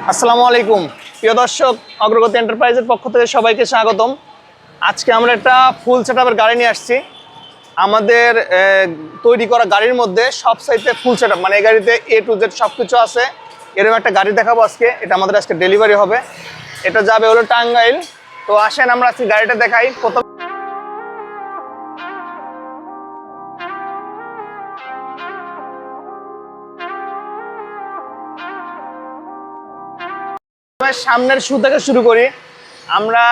আসসালামু আলাইকুম। প্রিয় দর্শক, অগ্রগতি এন্টারপ্রাইজের পক্ষ থেকে সবাইকে স্বাগতম। আজকে আমরা একটা ফুল সেটআপের গাড়ি নিয়ে আসছি। আমাদের তৈরি করা গাড়ির মধ্যে সব সাইডে ফুল সেটআপ মানে এই গাড়িতে এ টু জেড সব কিছু আছে। এরকম একটা গাড়ি দেখাবো আজকে। এটা আমাদের আজকে ডেলিভারি হবে। এটা যাবে হলো টাঙ্গাইল। তো আসেন, আমরা আজকে গাড়িটা দেখাই। প্রথম সামনের শু থেকে শুরু করি, আমরা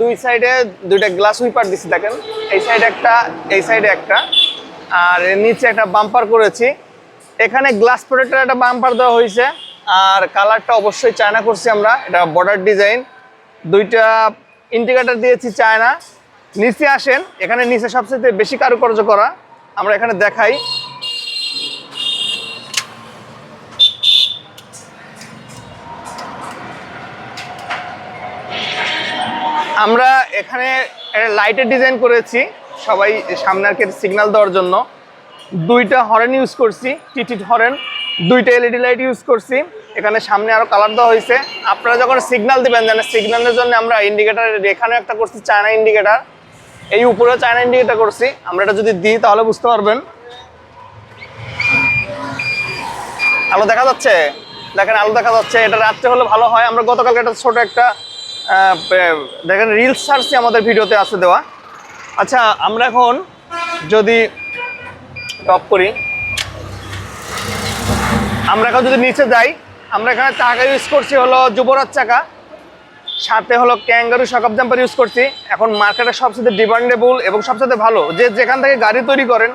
দুই সাইডে দুইটা গ্লাস উইপার দিচ্ছি দেখেন। এই সাইডে একটা, এই সাইডে একটা, আর নিচে একটা বাম্পার করেছি। এখানে গ্লাস প্রোটেক্টর একটা বাম্পার দেওয়া হয়েছে, আর কালারটা অবশ্যই চায়না করছি আমরা, এটা বর্ডার ডিজাইন দুইটা ইন্ডিকেটার দিয়েছি চায়না নিচে আসেন, এখানে নিচে সবচেয়ে বেশি কারুকার্য করা, আমরা এখানে দেখাই। আমরা এখানে লাইটের ডিজাইন করেছি, সবাই সামনে সিগন্যাল দেওয়ার জন্য। দুইটা হরেন ইউজ করছি টিটিট হরেন দুইটা এলইডি লাইট ইউজ করছি। এখানে সামনে আরও কালার দেওয়া হয়েছে। আপনারা যখন সিগন্যাল দিবেন জানেন সিগন্যালের জন্য আমরা ইন্ডিকেটার এখানেও একটা করছি চায়না ইন্ডিকেটার এই উপরেও চায়না ইন্ডিকেটার করছি। আমরা এটা যদি দিই, তাহলে বুঝতে পারবেন। আলো দেখা যাচ্ছে? দেখেন, আলো দেখা যাচ্ছে। এটা রাত্রে হলে ভালো হয়। আমরা গতকালকে একটা ছোট একটা দেখেন রিলস সার্চি আমাদের ভিডিওতে আছে দেওয়া। আচ্ছা আমরা এখন যদি টপ করি, আমরা এখন যদি নিচে যাই, আমরা এখানে চাকা ইউজ করছি হলো যুবরাজ চাকা, সাথে হলো ক্যাঙ্গারু শকআপ জাম্পার ইউজ করছি। এখন মার্কেটে সবচেয়ে ডিমান্ডেবল এবং সবচেয়ে ভালো, যে যেখান থেকে গাড়ি তৈরি করেন,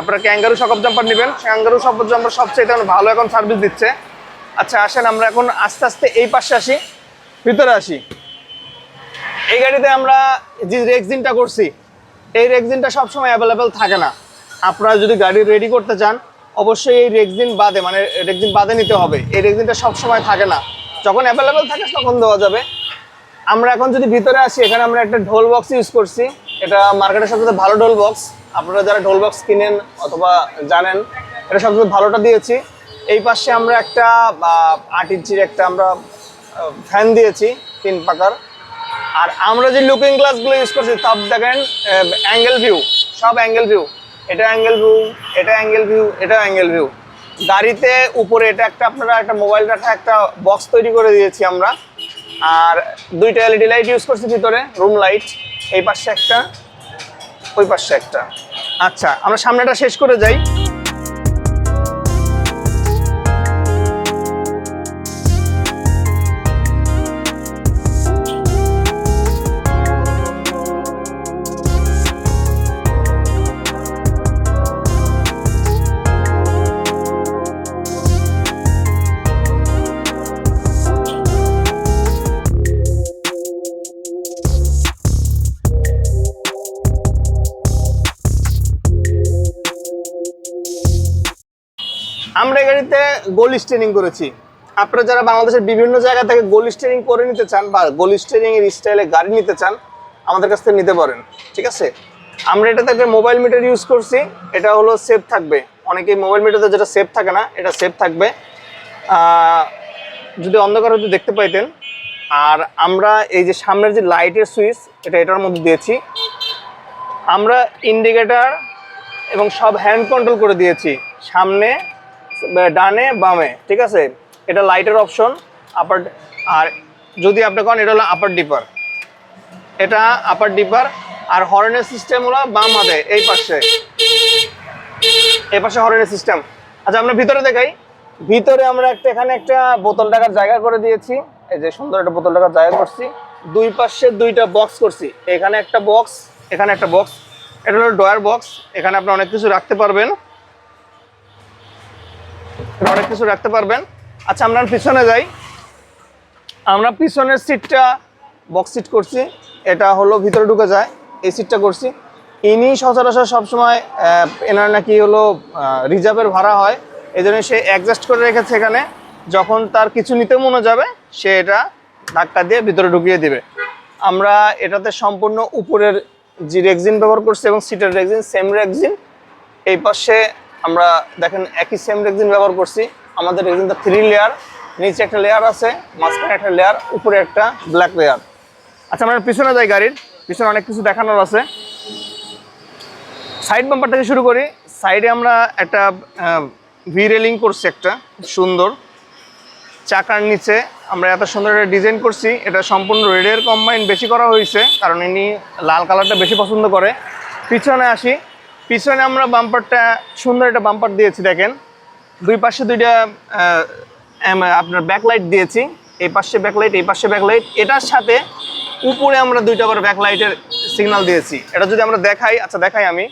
আপনারা ক্যাঙ্গারু শকআপ জাম্পার নেবেন। ক্যাঙ্গারু শকআপ জাম্পার সবচেয়ে ভালো এখন সার্ভিস দিচ্ছে। আচ্ছা আসেন, আমরা এখন আস্তে আস্তে এই পাশে আসি। ভিতরে আসি। এই গাড়িতে আমরা যে রেক্সিনটা করছি, এই রেক্সিনটা সবসময় অ্যাভেলেবেল থাকে না। আপনারা যদি গাড়ি রেডি করতে চান, অবশ্যই এই রেক্সিন বাদে মানে রেক্সিন বাদে নিতে হবে। এই রেক্সিনটা সবসময় থাকে না। যখন অ্যাভেলেবেল থাকে, তখন দেওয়া যাবে। আমরা এখন যদি ভিতরে আসি, এখানে আমরা একটা ঢোল বক্স ইউজ করছি। এটা মার্কেটের সবচেয়ে ভালো ঢোল বক্স আপনারা যারা ঢোল বক্স কিনেন অথবা জানেন, এটা সবচেয়ে ভালোটা দিয়েছি। এই পাশে আমরা একটা আট ইঞ্চির একটা আমরা ফ্যান দিয়েছি, তিন পাকার। আর আমরা যে লুকিং গ্লাসগুলো ইউজ করছি সব দেখেন অ্যাঙ্গেল ভিউ সব অ্যাঙ্গেল ভিউ এটা অ্যাঙ্গেল ভিউ এটা অ্যাঙ্গেল ভিউ এটা অ্যাঙ্গেল ভিউ গাড়িতে উপরে এটা একটা আপনারা একটা মোবাইল রাখা একটা বক্স তৈরি করে দিয়েছি আমরা। আর দুইটা এলইডি লাইট ইউজ করছি ভিতরে রুম লাইট এই পাশে একটা, ওই পাশে একটা। আচ্ছা আমরা সামনেটা শেষ করে যাই। গোল স্টেরিং করেছি। আপনারা যারা বাংলাদেশের বিভিন্ন জায়গা থেকে গোল স্টেরিং করে নিতে চান বা গোল স্টেরিং এর স্টাইলে গাড়ি নিতে চান, আমাদের কাছ থেকে নিতে পারেন, ঠিক আছে? আমরা এটাতে একটা মোবাইল মিটার ইউজ করছি, এটা হলো সেফ থাকবে। অনেকেই মোবাইল মিটারে যেটা সেফ থাকে না, এটা সেফ থাকবে। যদি অন্ধকার হতে দেখতে পাইতেন, আর আমরা এই যে সামনের যে লাইটের সুইচ এটা এটার মধ্যে দিয়েছি। আমরা ইন্ডিকেটার এবং সব হ্যান্ড কন্ট্রোল করে দিয়েছি। সামনে ডানে, বামে, ঠিক আছে? এটা লাইটের অপশন আপার আর যদি আপনি করেন, এটা হলো আপার ডিপার এটা আপার ডিপার আর হর্নের সিস্টেম হলো বাম হাতে, এই পাশে। এই পাশে হর্নের সিস্টেম আচ্ছা আমরা ভিতরে দেখাই। ভিতরে আমরা একটা, এখানে একটা বোতল টাকার জায়গা করে দিয়েছি। এই যে সুন্দর একটা বোতল টাকার জায়গা করছি। দুই পাশে দুইটা বক্স করছি। এখানে একটা বক্স এখানে একটা বক্স এটা হলো ডয়ার বক্স এখানে আপনি অনেক কিছু রাখতে পারবেন। অনেক কিছু রাখতে পারবেন। আচ্ছা আমরা পিছনে যাই। আমরা পিছনের সিটটা বক্স সিট করছি। এটা হলো ভিতরে ঢুকে যায়, এই সিটটা করছি। ইনি সচরাচর সবসময় এনার নাকি হলো রিজার্ভের ভাড়া হয়। এই জন্য সে অ্যাডজাস্ট করে রেখেছে এখানে। যখন তার কিছু নিতে মনে যাবে, সে এটা ধাক্কা দিয়ে ভিতরে ঢুকিয়ে দিবে। আমরা এটাতে সম্পূর্ণ উপরের যে রেক্সিন ব্যবহার করছি এবং সিটের রেক্সিন সেম রেক্সিন, এই পাশে আমরা দেখেন একই সেম রেক্সিন ব্যবহার করছি। আমাদের রেক্সিনটা থ্রি লেয়ার নিচে একটা লেয়ার আছে, মাঝখানে একটা লেয়ার উপরে একটা ব্ল্যাক লেয়ার আচ্ছা আমরা পিছনে যাই গাড়ির। পিছনে অনেক কিছু দেখানোর আছে। সাইড বাম্পার থেকে শুরু করি। সাইডে আমরা একটা ভি রেলিং করছি একটা, সুন্দর। চাকার নিচে আমরা এত সুন্দর একটা ডিজাইন করছি। এটা সম্পূর্ণ রেডের কম্বাইন বেশি করা হয়েছে, কারণ ইনি লাল কালারটা বেশি পছন্দ করে। পিছনে আসি। পিছনে আমরা বাম্পারটা সুন্দর একটা বাম্পার দিয়েছি, দেখেন। দুই পাশে দুইটা আপনার ব্যাকলাইট দিয়েছি। এই পাশে ব্যাকলাইট এই পাশে ব্যাকলাইট এটার সাথে উপরে আমরা দুইটা করে ব্যাকলাইটের সিগন্যাল দিয়েছি। এটা যদি আমরা দেখাই আচ্ছা দেখাই আমি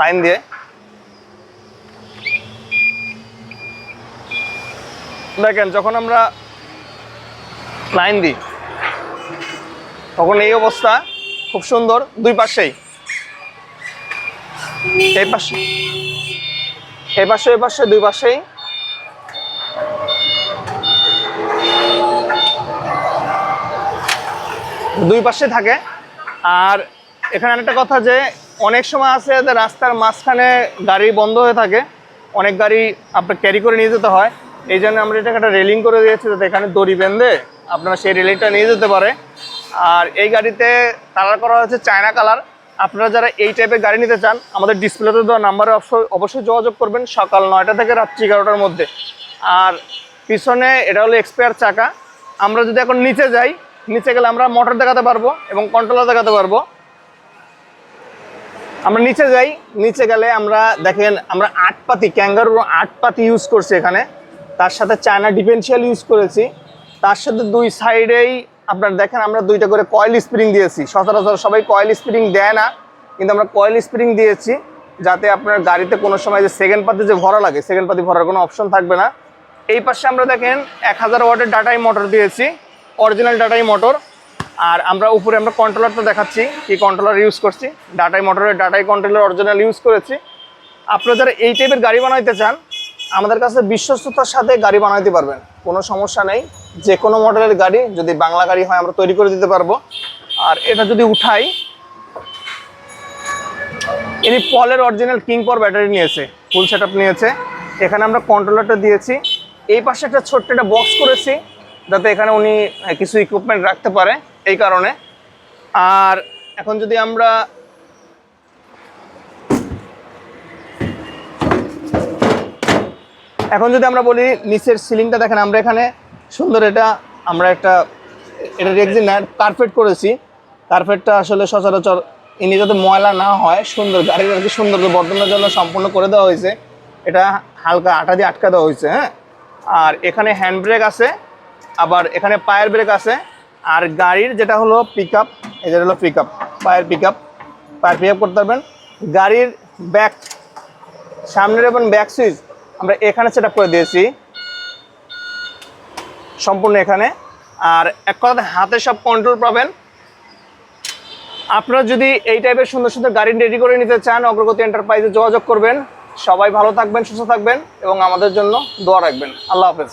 লাইন দিয়ে। দেখেন, যখন আমরা লাইন দিই, তখন এই অবস্থা খুব সুন্দর। দুই পাশেই। এই পাশে। এই পাশে এই পাশে, দুই পাশেই। দুই পাশে থাকে। আর এখানে একটা কথা যে, অনেক সময় আছে যে রাস্তার মাঝখানে গাড়ি বন্ধ হয়ে থাকে। অনেক গাড়ি আপনার ক্যারি করে নিয়ে যেতে হয়। এই জন্য আমরা এটাকে একটা রেলিং করে দিয়েছি যাতে এখানে দড়ি বেঁধে আপনারা সেই রেলিংটা নিয়ে যেতে পারে। আর এই গাড়িতে কালার করা হয়েছে চায়না কালার। আপনারা যারা এই টাইপের গাড়ি নিতে চান, আমাদের ডিসপ্লেতে দেওয়া নাম্বারে অবশ্যই যোগাযোগ করবেন সকাল নয়টা থেকে রাত্রি এগারোটার মধ্যে। আর পিছনে এটা হলো এক্সপায়ার চাকা। আমরা যদি এখন নিচে যাই, নিচে গেলে আমরা মোটর দেখাতে পারব এবং কন্ট্রোলার দেখাতে পারব। আমরা নিচে যাই, নিচে গেলে আমরা দেখেন, আমরা আট পাতি ক্যাঙ্গারুর আট পাতি ইউজ করছি এখানে। তার সাথে চায়না ডিফেন্সিয়াল ইউজ করেছি। তার সাথে দুই সাইডেই আপনার দেখেন, আমরা দুইটা করে কয়েল স্প্রিং দিয়েছি। সচরাচর সবাই কয়েল স্প্রিং দেয় না, কিন্তু আমরা কয়েল স্প্রিং দিয়েছি যাতে আপনার গাড়িতে কোনো সময় যে সেকেন্ড পাতি যে ভরা লাগে সেকেন্ড পাতি ভরার কোনো অপশন থাকবে না। এই পাশে আমরা দেখেন, এক হাজার ওয়াটের ডাটাই মোটর দিয়েছি অরিজিনাল ডাটাই মোটর আর আমরা উপরে আমরা কন্ট্রোলারটা দেখাচ্ছি, কি কন্ট্রোলার ইউজ করছি। ডাটাই মোটরের ডাটাই কন্ট্রোলার অরিজিনাল ইউজ করেছি। আপনারা যারা এই টাইপের গাড়ি বানাইতে চান, আমাদের কাছে বিশ্বস্ততার সাথে গাড়ি বানাইতে পারবেন। কোনো সমস্যা নেই। যে কোনো মডেলের গাড়ি যদি বাংলা গাড়ি হয় আমরা তৈরি করে দিতে পারব। আর এটা যদি উঠাই ইনি পলের অরিজিনাল কিং পর ব্যাটারি নিয়েছে ফুল সেট নিয়েছে। এখানে আমরা কন্ট্রোলারটা দিয়েছি। এই পাশে একটা ছোট্ট একটা বক্স করেছি, যাতে এখানে উনি কিছু ইকুইপমেন্ট রাখতে পারে এই কারণে। আর এখন যদি আমরা এখন যদি আমরা বলি নিচের সিলিংটা, দেখেন আমরা এখানে সুন্দর এটা, আমরা একটা, এটা রেক্সিন কার্পেট করেছি। কার্পেটটা আসলে সচরাচর ইনি যাতে ময়লা না হয়, সুন্দর গাড়ির আর কি সুন্দর বর্ধনের জন্য সম্পূর্ণ করে দেওয়া হয়েছে। এটা হালকা আটা দিয়ে আটকা দেওয়া হয়েছে হ্যাঁ? আর এখানে হ্যান্ড ব্রেক আছে, আবার এখানে পায়ের ব্রেক আছে, আর গাড়ির যেটা হলো পিক আপ এই যেটা হলো পিক আপ পায়ের পিক আপ পায়ের পিক আপ করতে পারবেন। গাড়ির ব্যাক সামনের এবং ব্যাক সুইচ আমরা এখানে সেট করে দিয়েছি। সম্পূর্ণ এখানে। আর এক কথা হাতে সব কন্ট্রোল পাবেন। আপনারা যদি এই টাইপের সুন্দর সুন্দর গাড়ি রেডি করে নিতে চান, অগ্রগতি এন্টারপ্রাইজে যোগাযোগ করবেন। সবাই ভালো থাকবেন, সুস্থ থাকবেন এবং আমাদের জন্য দোয়া রাখবেন। আল্লাহ হাফেজ।